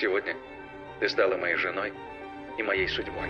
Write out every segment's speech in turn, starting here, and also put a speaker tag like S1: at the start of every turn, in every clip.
S1: Сегодня ты стала моей женой и моей судьбой.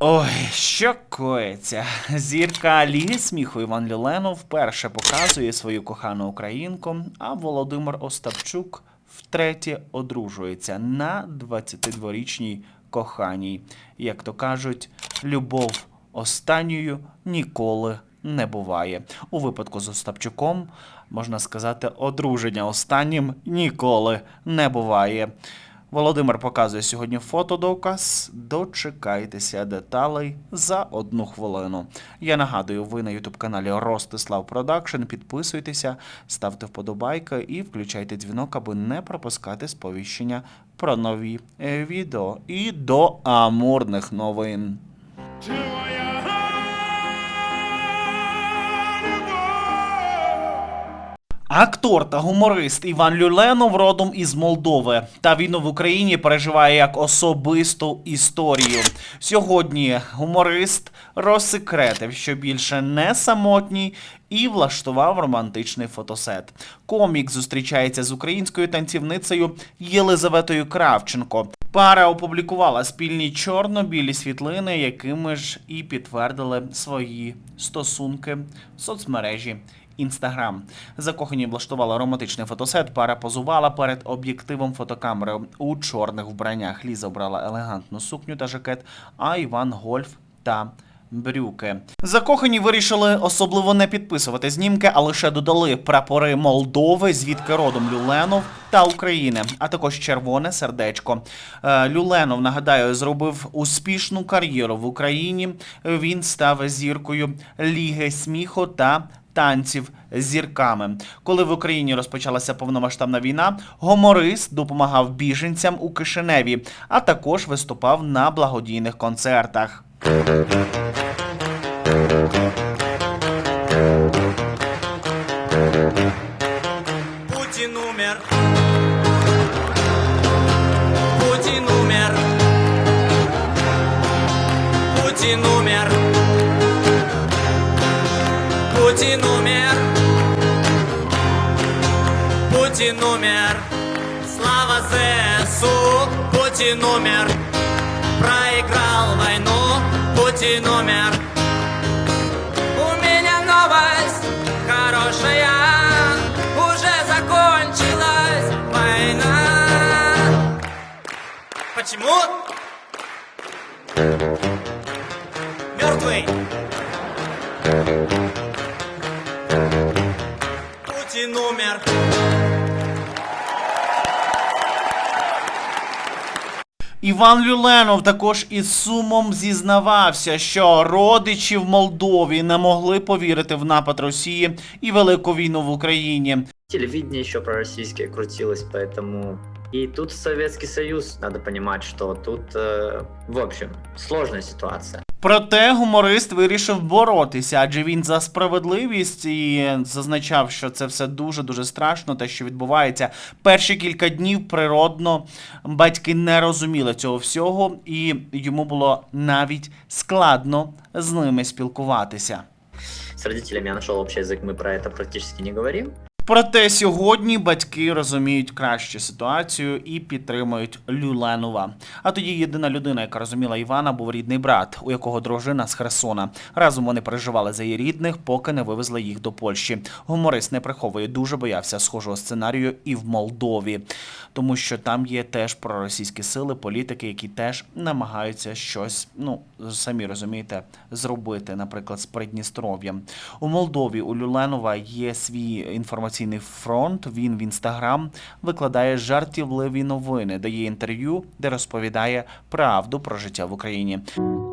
S2: Ой, що коїться? Зірка Ліги сміху Іван Люленов вперше показує свою кохану українку, а Володимир Остапчук втретє одружується на 22-річній коханій. Як то кажуть, любов останньою ніколи не буває. У випадку з Остапчуком можна сказати, одруження останнім ніколи не буває. Володимир показує сьогодні фотодоказ. Дочекайтеся деталей за одну хвилину. Я нагадую, ви на ютуб каналі Ростислав Продакшн. Підписуйтеся, ставте вподобайки і включайте дзвінок, аби не пропускати сповіщення про нові е, відео. І до амурних новин. Актор та гуморист Іван Люленов родом із Молдови та війну в Україні переживає як особисту історію. Сьогодні гуморист розсекретив, що більше не самотній, і влаштував романтичний фотосет. Комік зустрічається з українською танцівницею Єлизаветою Кравченко. Пара опублікувала спільні чорно-білі світлини, якими ж і підтвердили свої стосунки в соцмережі. Інстаграм закохані влаштували романтичний фотосет. Пара позувала перед об'єктивом фотокамери у чорних вбраннях. Ліза обрала елегантну сукню та жакет, а Іван гольф та брюки. Закохані вирішили особливо не підписувати знімки, а лише додали прапори Молдови, звідки родом Люленов та України, а також червоне сердечко. Е, Люленов нагадаю, зробив успішну кар'єру в Україні. Він став зіркою Ліги сміху та танців зірками. Коли в Україні розпочалася повномасштабна війна, гоморист допомагав біженцям у Кишиневі, а також виступав на благодійних концертах.
S3: Путін умер. Путин умер. Путин умер. Слава ЗСУ. Путин умер. Проиграл войну. Путин умер. У меня новость хорошая, уже закончилась война. Почему? Мертвый. Умер.
S2: Іван Люленов також із сумом зізнавався, що родичі в Молдові не могли повірити в напад Росії і велику війну в Україні.
S4: телевидение еще пророссийское крутилось, поэтому... И тут Советский Союз, надо понимать, что тут, э, в общем, сложная ситуация.
S2: Проте гуморист вирішив боротися, адже він за справедливість і зазначав, що це все дуже дуже страшно, те, що відбувається. Перші кілька днів природно батьки не розуміли цього всього, і йому було навіть складно з ними спілкуватися.
S4: С родителями я нашел общий язык, мы про это практически не говорим.
S2: Проте сьогодні батьки розуміють краще ситуацію і підтримують Люленова. А тоді єдина людина, яка розуміла Івана, був рідний брат, у якого дружина з Херсона. Разом вони переживали за її рідних, поки не вивезли їх до Польщі. Гуморист не приховує, дуже боявся схожого сценарію і в Молдові, тому що там є теж проросійські сили, політики, які теж намагаються щось, ну самі розумієте, зробити, наприклад, з Придністров'ям. У Молдові у Люленова є свій інформаційний фронт. Він в інстаграм викладає жартівливі новини, дає інтерв'ю, де розповідає правду про життя в Україні.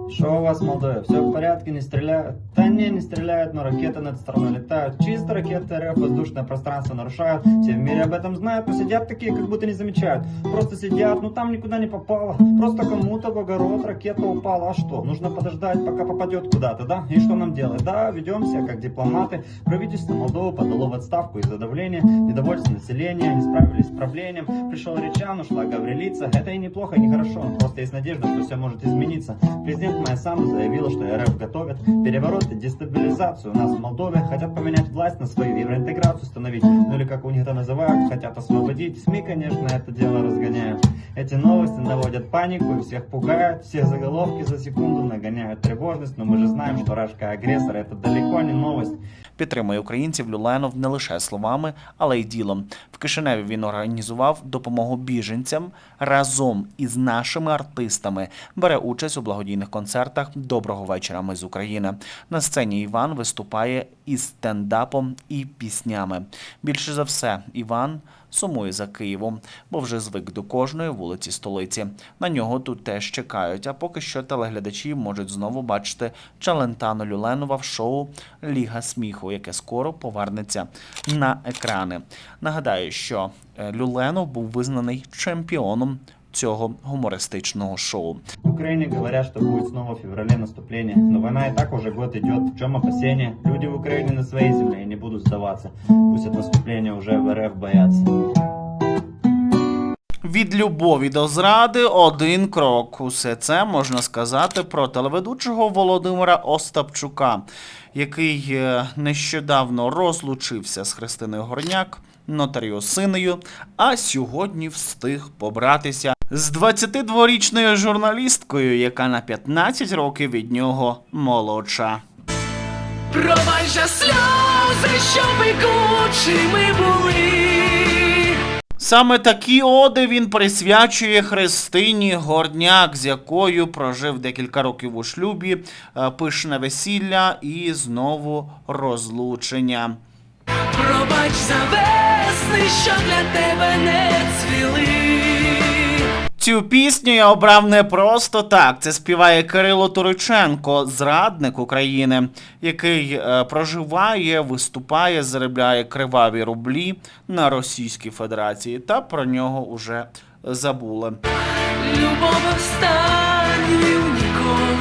S5: Что у вас в Молдове? Все в порядке, не стреляют? Да не, не стреляют, но ракеты над страной летают. Чисто ракеты РФ воздушное пространство нарушают. Все в мире об этом знают, но сидят такие, как будто не замечают. Просто сидят, ну там никуда не попало. Просто кому-то в огород ракета упала. А что? Нужно подождать, пока попадет куда-то, да? И что нам делать? Да, ведем себя как дипломаты. Правительство Молдовы подало в отставку из-за давления, недовольства населения, не справились с правлением. Пришел Речан, ушла Гаврилица. Это и неплохо, и не хорошо. Просто есть надежда, что все может измениться. Президент моя сам заявила, что РФ готовит переворот и дестабилизацию. У нас в Молдове хотят поменять власть на свою евроинтеграцию установить. Ну или как у них это называют, хотят освободить. СМИ, конечно, это дело разгоняют. Эти новости наводят панику и всех пугают. Все заголовки за секунду нагоняют тревожность. Но мы же знаем, что Рашка агрессор это далеко не новость.
S2: Підтримує українців Люленов не лише словами, але й ділом. В Кишиневі він організував допомогу біженцям разом із нашими артистами. Бере участь у благодійних концертах Доброго вечора. Ми з України. На сцені Іван виступає із стендапом і піснями. Більше за все, Іван сумує за Києвом, бо вже звик до кожної вулиці столиці. На нього тут теж чекають. А поки що телеглядачі можуть знову бачити Чалентану Люленова в шоу Ліга сміху, яке скоро повернеться на екрани. Нагадаю, що е, Люленов був визнаний чемпіоном цього гумористичного шоу.
S5: В Украине говорят, что будет снова в феврале наступление. Но война и так уже год идет. В чем опасения? Люди в Украине на своей земле и не будут сдаваться. Пусть от наступления уже в РФ боятся.
S2: Від любові до зради один крок. Усе це можна сказати про телеведучого Володимира Остапчука, який е, нещодавно розлучився з Христиною Горняк, нотаріосинею, а сьогодні встиг побратися з 22-річною журналісткою, яка на 15 років від нього молодша.
S6: Пробач за сльози, що пекучими були.
S2: Саме такі оди він присвячує Христині Горняк, з якою прожив декілька років у шлюбі, е, пишне весілля і знову розлучення.
S6: Пробач за весни, що для тебе не цвіли.
S2: Цю пісню я обрав не просто так. Це співає Кирило Туриченко, зрадник України, який е, проживає, виступає, заробляє криваві рублі на Російській Федерації. Та про нього уже забули.
S6: Любов останньою ніколи.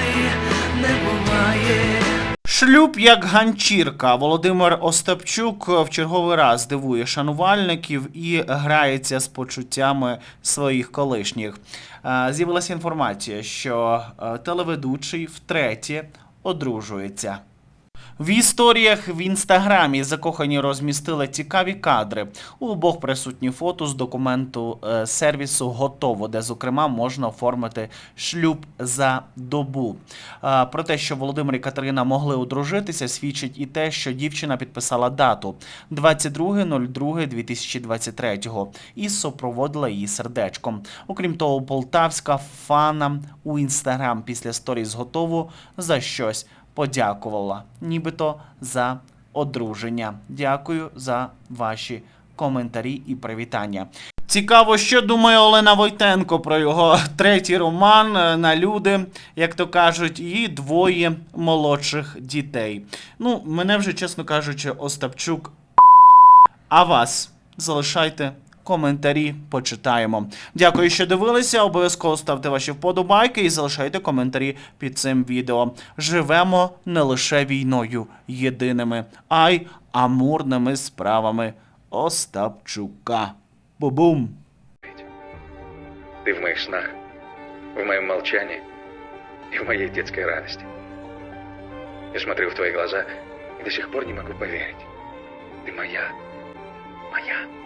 S2: Шлюб як ганчірка. Володимир Остапчук в черговий раз дивує шанувальників і грається з почуттями своїх колишніх. Е, З'явилася інформація, що е, телеведучий втретє одружується. В історіях в інстаграмі закохані розмістили цікаві кадри. У обох присутні фото з документу е, сервісу готово, де зокрема можна оформити шлюб за добу. Е, про те, що Володимир і Катерина могли одружитися, свідчить і те, що дівчина підписала дату 22.02.2023 і супроводила її сердечком. Окрім того, полтавська фана у інстаграм після сторіс готово за щось подякувала, нібито за одруження. Дякую за ваші коментарі і привітання. Цікаво, що думає Олена Войтенко про його третій роман е, на люди, як то кажуть, і двоє молодших дітей. Ну, мене вже, чесно кажучи, Остапчук. А вас залишайте коментарі, почитаємо. Дякую, що дивилися. Обов'язково ставте ваші вподобайки і залишайте коментарі під цим відео. Живемо не лише війною єдиними, а й амурними справами Остапчука. Бу-бум!
S1: Ты в моих снах, в моем молчании и в моей детской радости. Я смотрю в твои глаза и до сих пор не могу поверить. Ты моя, моя.